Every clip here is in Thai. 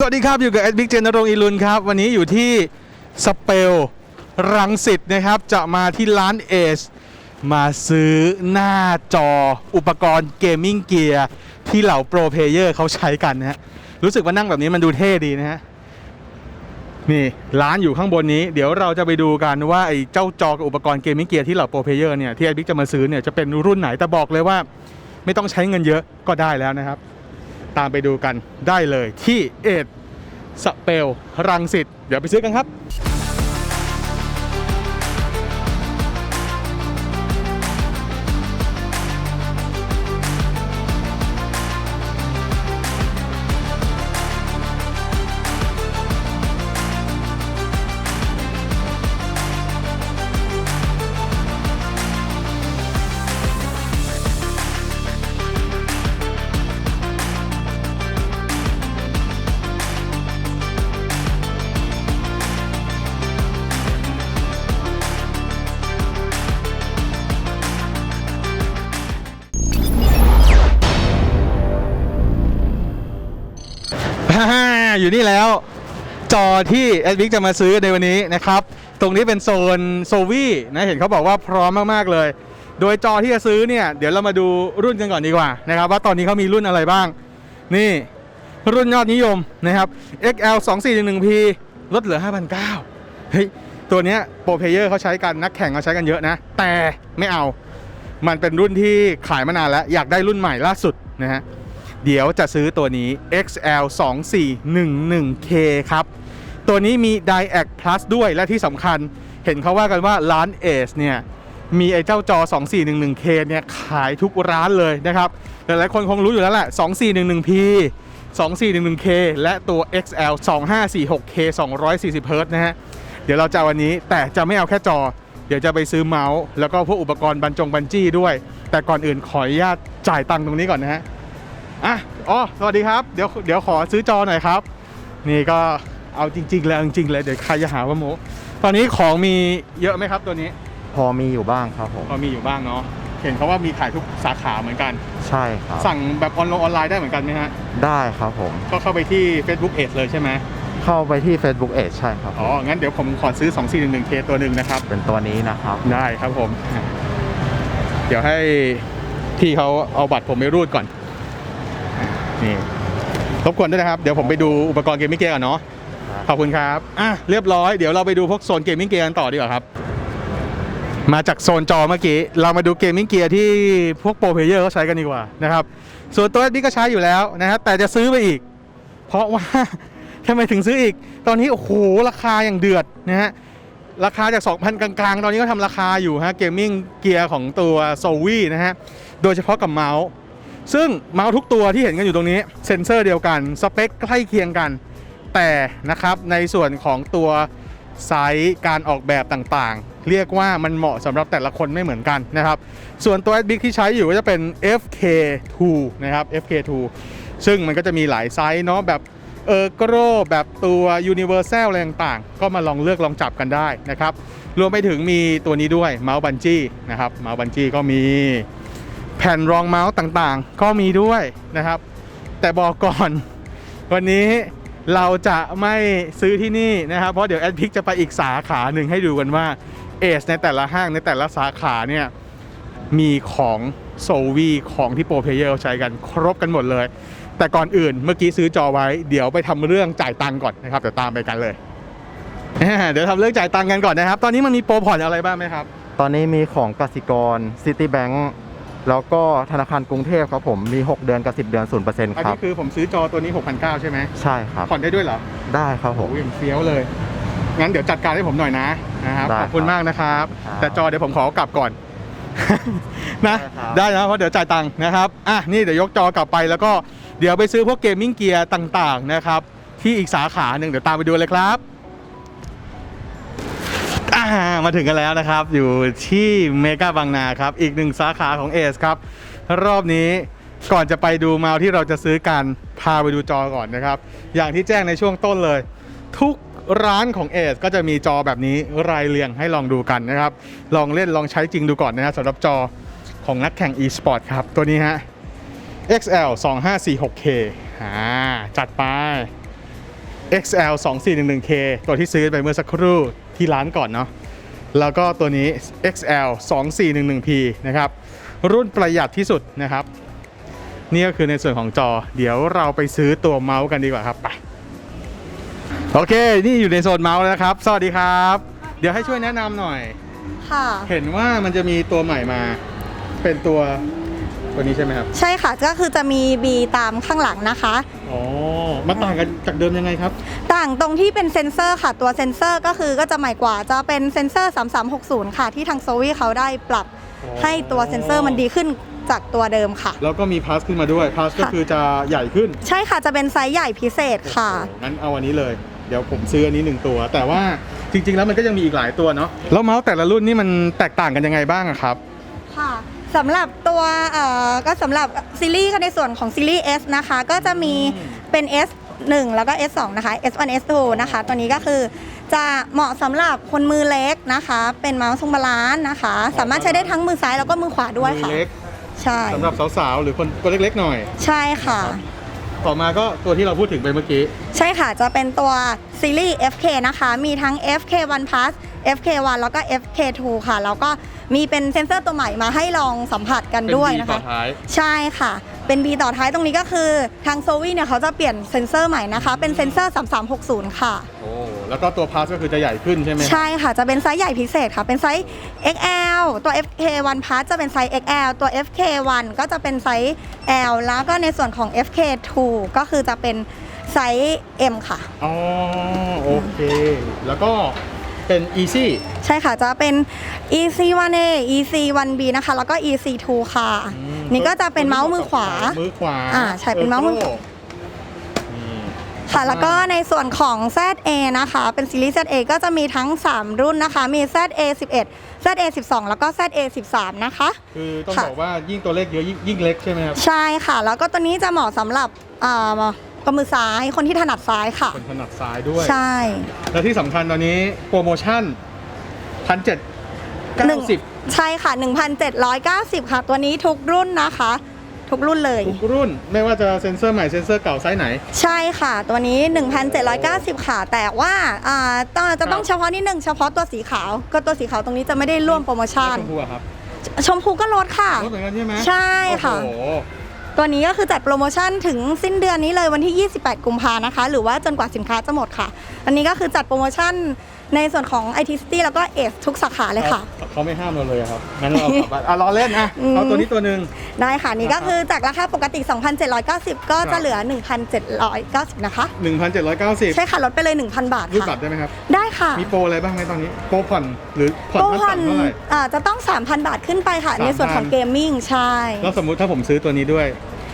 สวัสดีครับ อยู่กับเอ็ดบิ๊กเจนรงอีลุนครับ วันนี้อยู่ที่สเปลรังสิตนะครับ จะมาที่ร้านเอชมาซื้อหน้าจออุปกรณ์เกมมิ่งเกียร์ที่เหล่าโปรเพลเยอร์เขาใช้กันนะฮะรู้สึกว่านั่งแบบนี้มันดูเท่ดีนะฮะ นี่ร้านอยู่ข้างบนนี้ เดี๋ยวเราจะไปดูกันว่าไอ้เจ้าจอกับอุปกรณ์เกมมิ่งเกียร์ที่เหล่าโปรเพลเยอร์เนี่ยที่เอ็ดบิ๊กจะมาซื้อเนี่ยจะเป็นรุ่นไหนแต่บอกเลยว่า ไม่ต้องใช้เงินเยอะก็ได้แล้วนะครับ ตามไปดูกันได้เลยที่เอ็ดสเปลรังสิตเดี๋ยวไปซื้อกันครับ อยู่นี่แล้ว จอที่เอ็ดวิกจะมาซื้อในวันนี้นะครับ ตรงนี้เป็นโซนโซวี่นะเห็นเขาบอกว่าพร้อมมากๆเลย โดยจอที่จะซื้อเนี่ยเดี๋ยวเรามาดูรุ่นกันก่อนดีกว่านะครับว่าตอนนี้เขามีรุ่นอะไรบ้าง นี่รุ่นยอดนิยมนะครับ XL 2411P ลดเหลือ 5,900เฮ้ยตัวเนี้ยโปรเพเยอร์เขาใช้กันนักแข่งเขาใช้กันเยอะนะ แต่ไม่เอา มันเป็นรุ่นที่ขายมานานแล้ว อยากได้รุ่นใหม่ล่าสุดนะฮะ เดี๋ยวจะซื้อตัวนี้ XL 2411K ครับ ตัวนี้มี d i a c Plus ด้วยและที่สำคัญเห็นเขาว่ากันว่าร้าน Ace เนี่ยมีไอ้เจ้าจอ 2411K เนี่ยขายทุกร้านเลยนะครับหลายๆคนคงรู้อยู่แล้วแหละ 2411P 2411K และตัว XL 2546K 240 Hz นะฮะ เดี๋ยวเราจะวันนี้แต่จะไม่เอาแค่จอ เดี๋ยวจะไปซื้อเมาส์ แล้วก็พวกอุปกรณ์บรรจงบันจี้ด้วย แต่ก่อนอื่นขออนุญาตจ่ายตังค์ตรงนี้ก่อนนะฮะ อะอ๋อสวัสดีครับ เดี๋ยวเดี๋ยวขอซื้อจอหน่อยครับ นี่ก็เอาจริงๆเลยเอาจริงๆเลยเดี๋ยวใครจะหาว่าโมตอนนี้ของมีเยอะไหมครับตัวนี้พอมีอยู่บ้างครับผมพอมีอยู่บ้างเนาะเห็นเขาว่ามีขายทุกสาขาเหมือนกัน ใช่ครับสั่งแบบออนออนไลน์ได้เหมือนกันไหมฮะได้ครับผม ก็เข้าไปที่ Facebook Ads เลยใช่ไหมเข้าไปที่ Facebook Edge ใช่ครับอ๋องั้นเดี๋ยวผมขอซื้อ 2411K ตัวหนึ่งนะครับ เป็นตัวนี้นะครับ ได้ครับผม เดี๋ยวให้พี่เขาเอาบัตรผมไปรูดก่อน นี่รบกวนด้วยนะครับ เดี๋ยวผมไปดูอุปกรณ์เกมมิ่งเกียร์ก่อนเนาะครับขอบคุณครับอะเรียบร้อยเดี๋ยวเราไปดูพวกโซนเกมมิ่งเกียร์กันต่อดีกว่าครับ มาจากโซนจอเมื่อกี้ เรามาดูเกมมิ่งเกียร์ที่พวกโปรเพลเยอร์เขาใช้กันดีกว่านะครับส่วนตัวนี้ก็ใช้อยู่แล้วนะครับแต่จะซื้อไปอีก เพราะว่าทำไมถึงซื้ออีก ตอนนี้โอ้โหราคาอย่างเดือดนะฮะราคาจาก 2,000 กลางๆ ตอนนี้ก็ทำราคาอยู่ฮะเกมมิ่งเกียร์ของตัวโซวี่นะฮะ โดยเฉพาะกับเมาส์ ซึ่งเมาส์ทุกตัวที่เห็นกันอยู่ตรงนี้เซนเซอร์เดียวกันสเปคใกล้เคียงกัน แต่นะครับในส่วนของตัวไซส์การออกแบบต่างๆ เรียกว่ามันเหมาะสำหรับแต่ละคนไม่เหมือนกันนะครับ ส่วนตัว s b i g ที่ใช้อยู่ก็จะเป็น FK2 นะครับ FK2 ซึ่งมันก็จะมีหลายไซส์เนาะแบบเออโกรแบบตัว Universal อะไรต่างๆ ก็มาลองเลือกลองจับกันได้นะครับ รวมไปถึงมีตัวนี้ด้วยเมาส์บันจี้นะครับเมาส์บันจี้ก็มี แผ่นรองเมาส์ต่างๆ ก็มีด้วยนะครับ แต่บอกก่อน วันนี้เราจะไม่ซื้อที่นี่นะครับ เพราะเดี๋ยวแอดพิกจะไปอีกสาขาหนึ่งให้ดูกันว่าเอสในแต่ละห้างในแต่ละสาขาเนี่ยมีของโซวีของที่โปรเพเยอร์ใช้กันครบกันหมดเลย แต่ก่อนอื่นเมื่อกี้ซื้อจอไว้ เดี๋ยวไปทำเรื่องจ่ายตังก่อนนะครับเดี๋ยวตามไปกันเลย เดี๋ยวทำเรื่องจ่ายตังกันก่อนนะครับ ตอนนี้มันมีโปรผ่อนอะไรบ้างไหมครับ ตอนนี้มีของกสิกร Citibank แล้วก็ธนาคารกรุงเทพครับผมมี 6 เดือนกับ 10 เดือน0%อันครับ นี้คือผมซื้อจอตัวนี้ 6,900 ใช่ไหมใช่ครับ ผ่อนได้ด้วยเหรอได้ครับผมโอ้ยอย่างเฟี้ยวเลย งั้นเดี๋ยวจัดการให้ผมหน่อยนะนะครับได้ขอบคุณครับมากนะครับ ครับแต่จอเดี๋ยวผมขอกลับก่อน นะ ได้ครับ ได้นะเพราะเดี๋ยวจ่ายตังค์นะครับอะนี่เดี๋ยวยกจอกลับไปแล้วก็เดี๋ยวไปซื้อพวกเกมมิ่งเกียร์ต่างๆนะครับที่อีกสาขาหนึ่งเดี๋ยวตามไปดูเลยครับอ่า มาถึงกันแล้วนะครับ อยู่ที่เมกาบางนาครับ อีกหนึ่งสาขาของเอสครับ รอบนี้ก่อนจะไปดูเมาส์ที่เราจะซื้อกันพาไปดูจอก่อนนะครับ อย่างที่แจ้งในช่วงต้นเลย ทุกร้านของเอสก็จะมีจอแบบนี้รายเรียงให้ลองดูกันนะครับ ลองเล่นลองใช้จริงดูก่อนนะฮะสำหรับจอของนักแข่ง e-sport ครับ ตัวนี้ฮะ XL 2546K อ่าจัดไป XL 2411K ตัวที่ซื้อไปเมื่อสักครู่ ที่ร้านก่อนเนาะแล้วก็ตัวนี้ XL 2411P นะครับ รุ่นประหยัดที่สุดนะครับ นี่ก็คือในส่วนของจอ เดี๋ยวเราไปซื้อตัวเมาส์กันดีกว่าครับไปโอเค นี่อยู่ในโซนเมาส์แล้วนะครับ สวัสดีครับ เดี๋ยวให้ช่วยแนะนำหน่อย ค่ะ เห็นว่ามันจะมีตัวใหม่มา เป็นตัว ตัวนี้ใช่ไหมครับใช่ค่ะก็คือจะมี B ตามข้างหลังนะคะ อ๋อมันต่างกันจากเดิมยังไงครับ ต่างตรงที่เป็นเซนเซอร์ค่ะ ตัวเซนเซอร์ก็คือก็จะใหม่กว่าจะเป็นเซนเซอร์ 3360 ค่ะ ที่ทางโซวี่เขาได้ปรับอ๋อ ให้ตัวเซนเซอร์มันดีขึ้นจากตัวเดิมค่ะ แล้วก็มีพาสขึ้นมาด้วยพาสก็ค่ะ คือจะใหญ่ขึ้นใช่ค่ะจะเป็นไซส์ใหญ่พิเศษค่ะโอ้โหงั้นเอาอันนี้เลย เดี๋ยวผมซื้ออันนี้หนึ่งตัว แต่ว่าจริง ๆ แล้วมันก็ยังมีอีกหลายตัวเนาะแล้วเมาส์แต่ละรุ่นนี่มันแตกต่างกันยังไงบ้างอะครับ ค่ะ สำหรับตัวเอ่อก็สำหรับซีรีส์ก็ในส่วนของซีรีส์ S นะคะ ก็จะมีเป็น S 1 แล้วก็ S 2นะคะ S 1 S 2นะคะ ตัวนี้ก็คือจะเหมาะสำหรับคนมือเล็กนะคะ เป็นเมาส์ทรงบาลานซ์นะคะ สามารถใช้ได้ทั้งมือซ้ายแล้วก็มือขวาด้วยมืค่ะอเล็กใช่ สำหรับสาวๆ หรือคนตัวเล็กๆหน่อย ใช่ค่ะ ต่อมาก็ตัวที่เราพูดถึงไปเมื่อกี้ ใช่ค่ะ จะเป็นตัวซีรีส์ FK นะคะ มีทั้ง FK1 Plus FK1 แล้วก็ FK2 ค่ะ แล้วก็มีเป็นเซนเซอร์ตัวใหม่มาให้ลองสัมผัสกันเป็นด้วย B นะต่อคะท้ายใช่ค่ะ เป็น B ต่อท้ายตรงนี้ก็คือทางโซวี่เนี่ยเขาจะเปลี่ยนเซนเซอร์ใหม่นะคะ เป็นเซนเซอร์ 3360 ค่ะ โอ้แล้วก็ตัวพาสก็คือจะใหญ่ขึ้นใช่ไหมใช่ค่ะ จะเป็นไซส์ใหญ่พิเศษค่ะ เป็นไซส์ XL ตัว FK1 Plus จะเป็นไซส์ XL ตัว FK1 ก็จะเป็นไซส์ L แล้วก็ในส่วนของ FK2 ก็คือจะเป็นไซส์ M ค่ะ อ๋อ โอเค แล้วก็ เป็น easy ใช่ค่ะจะเป็น EC1A EC1B นะคะ แล้วก็ EC2 ค่ะ อืมนี่ก็จะเป็นเมาส์มือขวา มือขวาอ่าใช่เป็นเมาส์มือขวา นี่ ค่ะ แล้วก็ในส่วนของ ZA นะคะ เป็นซีรีส์ ZA ก็จะมีทั้ง 3 รุ่นนะคะ มี ZA 11 ZA 12 แล้วก็ ZA 13 นะคะ คือต้องค่ะ บอกว่ายิ่งตัวเลขเยอะยิ่งยิ่งเล็กใช่ไหมครับ ใช่ค่ะ แล้วก็ตัวนี้จะเหมาะสำหรับอ่า กำมือซ้ายคนที่ถนัดซ้ายค่ะ คนถนัดซ้ายด้วย ใช่ และที่สำคัญตอนนี้โปรโมชั่นพันเจ็ดเก้าหนึ่งสิบใช่ค่ะ 1,790 ค่ะ ตัวนี้ทุกรุ่นนะคะ ทุกรุ่นเลย ทุกรุ่น ไม่ว่าจะเซ็นเซอร์ใหม่เซ็นเซอร์เก่าไซส์ไหน ใช่ค่ะ ตัวนี้ 1,790 ค่ะ แต่ว่าอ่าต้องจะต้องครับเฉพาะนิดนึงเฉพาะตัวสีขาว ก็ตัวสีขาวตรงนี้จะไม่ได้ร่วมโปรโมชั่นชมพูอะครับชมพูก็ลดค่ะ รถเหมือนกันใช่ไหมใช่ค่ะ โอ้โห ตัวนี้ก็คือจัดโปรโมชั่นถึงสิ้นเดือนนี้เลยวันที่ 28 กุมภานะคะ หรือว่าจนกว่าสินค้าจะหมดค่ะ อันนี้ก็คือจัดโปรโมชั่นในส่วนของ IT City แล้วก็เอสทุกสาขาเลยค่ะ เขาเขาไม่ห้ามเราเลยอะครับ งั้นเรากลับบ้านอะรอเล่นอะอืมเอาตัวนี้ตัวหนึ่งได้ค่ะ นี่ก็คือจากราคาปกติ 2,790 ก็ครัจะบเหลือ 1,790 นะคะ 1,790 ใช่ค่ะ ลดไปเลย 1,000 บาทรูดค่ะบัตรได้ไหมครับ ได้ค่ะ มีโปรอะไรบ้างไหมตอนนี้ โปรผ่อนหรือผ่อนโปรขั้นผ่อนต่ำเท่าไหร่อ่าจะต้อง 3,000 บาทขึ้นไปค่ะ3,000ในส่วนของเกมมิ่งใช่ แล้วสมมุติถ้าผมซื้อตัวนี้ด้วย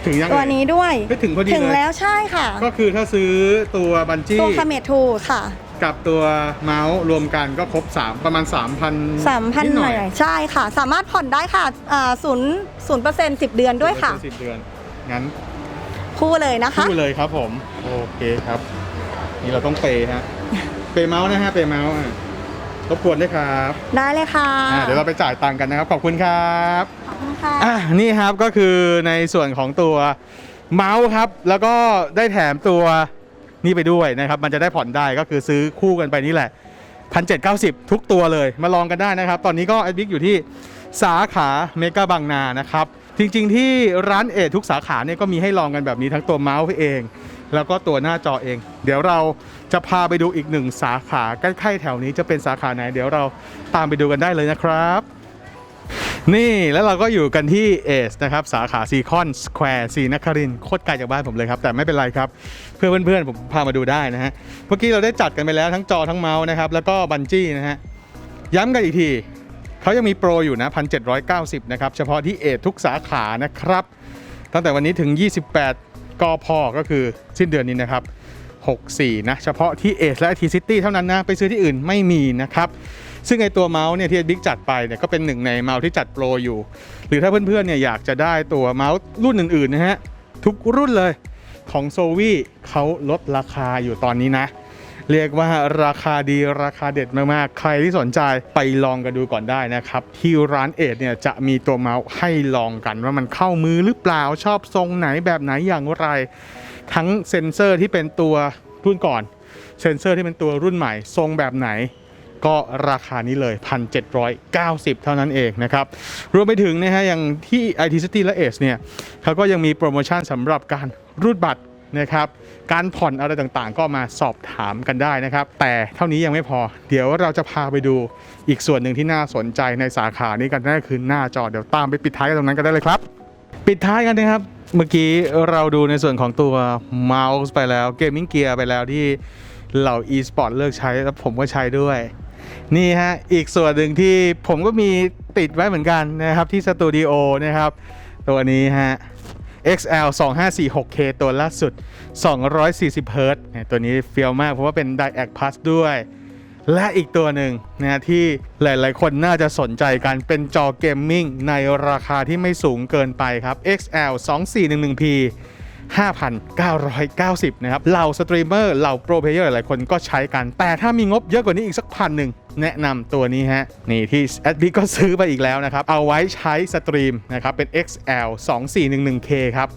ถึงยังตัวเอ่ยนี้ด้วยไม่ถึงพอดีถึงเลยแล้วใช่ค่ะ ก็คือถ้าซื้อตัวบันจี้ตัวคาเมทูค่ะ กับตัวเมาส์รวมกันก็ครบ 3 ประมาณ 3,000 3,000ดหน่อยใช่ค่ะ สามารถผ่อนได้ค่ะอ่าศูนย์ศูนย์เปอร์เซ็นต์สิบเดือนด้วยค่ะสิบเดือน งั้น คู่เลยนะคะคู่เลยครับผม โอเคครับ นี่เราต้องเปย์ฮะ เปย์เมาส์นะฮะ เปย์เมาส์อะรบกวนด้วยครับ ได้เลยค่ะอ่าเดี๋ยวเราไปจ่ายตังค์กันนะครับ ขอบคุณครับขอบ ค่ะอะนี่ครับก็คือในส่วนของตัวเมาส์ครับ แล้วก็ได้แถมตัวนี่ไปด้วยนะครับ มันจะได้ผ่อนได้ก็คือซื้อคู่กันไปนี่แหละพันเจ็ดเก้าสิบทุกตัวเลยมาลองกันได้นะครับ ตอนนี้ก็แอดบิ๊กอยู่ที่สาขาเมกาบางนานะครับ จริงๆที่ร้านเอททุกสาขาเนี่ยก็มีให้ลองกันแบบนี้ทั้งตัวเมาส์เอง แล้วก็ตัวหน้าจอเอง เดี๋ยวเราจะพาไปดูอีกหนึ่งสาขาใกล้ๆแถวนี้จะเป็นสาขาไหน เดี๋ยวเราตามไปดูกันได้เลยนะครับ นี่แล้วเราก็อยู่กันที่เอสนะครับสาขาซีคอนสแควร์ซีนครินโคตรไกลจากบ้านผมเลยครับ แต่ไม่เป็นไรครับ เพื่อเพื่อนๆ ผมพามาดูได้นะฮะ เมื่อกี้เราได้จัดกันไปแล้วทั้งจอทั้งเมาส์นะครับ แล้วก็บันจี้นะฮะ ย้ำกันอีกทีเขายังมีโปรอยู่นะ 1,790 นะครับ เฉพาะที่เอททุกสาขานะครับ ตั้งแต่วันนี้ถึง 28 กพก็คือสิ้นเดือนนี้นะครับ 64 นะ เฉพาะที่เอสและทีซิตี้เท่านั้นนะไปซื้อที่อื่นไม่มีนะครับ ซึ่งไอตัวเมาส์เนี่ยที่บิ๊กจัดไปเนี่ยก็เป็นหนึ่งในเมาส์ที่จัดโปรอยู่ หรือถ้าเพื่อนๆเนี่ยอยากจะได้ตัวเมาส์รุ่นอื่นๆนะฮะทุกรุ่นเลยของโซวี่เขาลดราคาอยู่ตอนนี้นะ เรียกว่าราคาดีราคาเด็ดมากๆ ใครที่สนใจไปลองกันดูก่อนได้นะครับ ที่ร้านเอ็ดเนี่ยจะมีตัวเมาส์ให้ลองกันว่ามันเข้ามือหรือเปล่าชอบทรงไหนแบบไหนอย่างไร ทั้งเซ็นเซอร์ที่เป็นตัวรุ่นก่อน เซนเซอร์ที่เป็นตัวรุ่นใหม่ทรงแบบไหน ก็ราคานี้เลย 1,790 เท่านั้นเองนะครับ รวมไปถึงนะฮะอย่างที่ IT City และ Ace เนี่ยเขาก็ยังมีโปรโมชั่นสำหรับการรูดบัตรนะครับการผ่อนอะไรต่างๆ ก็มาสอบถามกันได้นะครับ แต่เท่านี้ยังไม่พอ เดี๋ยวเราจะพาไปดูอีกส่วนหนึ่งที่น่าสนใจในสาขานี้กันนั่นคือหน้าจอเดี๋ยวตามไปปิดท้ายกันตรงนั้นกันได้เลยครับ ปิดท้ายกันนะครับ เมื่อกี้เราดูในส่วนของตัวเมาส์ไปแล้วเกมมิ่งเกียร์ไปแล้วที่เหล่า e-sport เลิกใช้แล้วผมก็ใช้ด้วย นี่ฮะอีกส่วนหนึ่งที่ผมก็มีติดไว้เหมือนกันนะครับที่สตูดิโอนะครับ ตัวนี้ฮะ XL 2546K ตัวล่าสุด 240เฮิร์ตซ์เนี่ยตัวนี้เฟี้ยวมากเพราะว่าเป็น Diac Plus ด้วย และอีกตัวหนึ่งนะที่หลาย ๆ คนน่าจะสนใจกันเป็นจอเกมมิ่งในราคาที่ไม่สูงเกินไปครับ XL 2411P 5,990 นะครับ เหล่าสตรีมเมอร์เหล่าโปรเพเยอร์หลายคนก็ใช้กัน แต่ถ้ามีงบเยอะกว่านี้อีกสักพันหนึ่งแนะนำตัวนี้ฮะ นี่ที่แอดบิก็ซื้อไปอีกแล้วนะครับ เอาไว้ใช้สตรีมนะครับ เป็น XL 2411K ครับ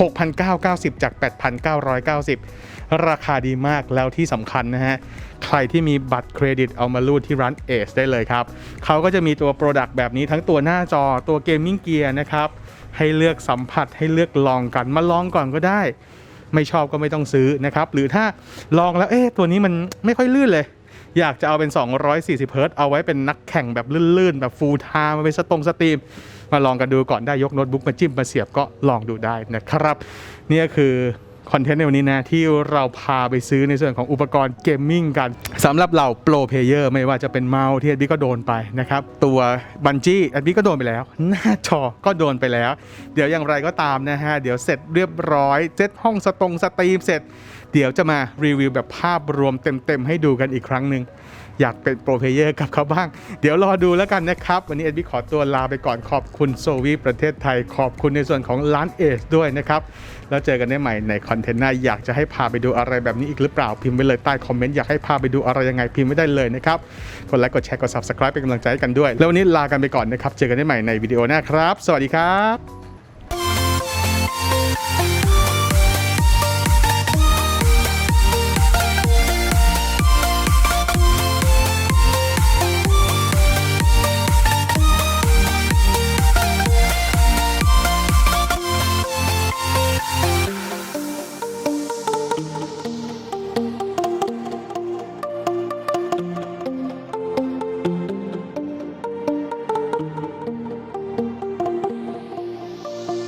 6,990 จาก 8,990 ราคาดีมากแล้วที่สำคัญนะฮะ ใครที่มีบัตรเครดิตเอามารูดที่ร้านเอ e ได้เลยครับ เขาก็จะมีตัว Product แบบนี้ทั้งตัวหน้าจอตัวเกมมิ่งเกียร์นะครับ ให้เลือกสัมผัสให้เลือกลองกันมาลองก่อนก็ได้ ไม่ชอบก็ไม่ต้องซื้อนะครับ หรือถ้าลองแล้วเอ๊ะตัวนี้มันไม่ค่อยลื่นเลย อยากจะเอาเป็น 240เฮิร์ตเอาไว้เป็นนักแข่งแบบลื่นๆ แบบฟูลไทม์มาเป็นสตรงสตรีม มาลองกันดูก่อนได้ยกโน้ตบุ๊กมาจิ้มมาเสียบก็ลองดูได้นะครับ นี่ก็คือ คอนเทนต์ในวันนี้นะที่เราพาไปซื้อในส่วนของอุปกรณ์เกมมิ่งกันสำหรับเราโปรเพเยอร์ไม่ว่าจะเป็นเมาส์ที่แอดบี้ก็โดนไปนะครับตัวบันจี้แอดบี้ก็โดนไปแล้ว หน้าจอก็โดนไปแล้ว เดี๋ยวอย่างไรก็ตามนะฮะเดี๋ยวเสร็จเรียบร้อยเซตห้องสตรงสตรีมเสร็จ เดี๋ยวจะมารีวิวแบบภาพรวมเต็มๆให้ดูกันอีกครั้งหนึ่ง อยากเป็นโปรเพเยอร์กับเขาบ้าง เดี๋ยวรอดูแล้วกันนะครับ วันนี้เอ็ดบี้ขอตัวลาไปก่อนขอบคุณโซวีประเทศไทย ขอบคุณในส่วนของร้านเอสด้วยนะครับ แล้วเจอกันได้ใหม่ในคอนเทนต์หน้าอยากจะให้พาไปดูอะไรแบบนี้อีกหรือเปล่าพิมพ์ไว้เลยใต้คอมเมนต์อยากให้พาไปดูอะไรยังไงพิมพ์ไว้ได้เลยนะครับกดไลค์กดแชร์กด subscribe เป็นกำลังใจให้กันด้วย แล้ววันนี้ลากันไปก่อนนะครับเจอกันได้ใหม่ในวิดีโอหน้าครับ สวัสดีครับ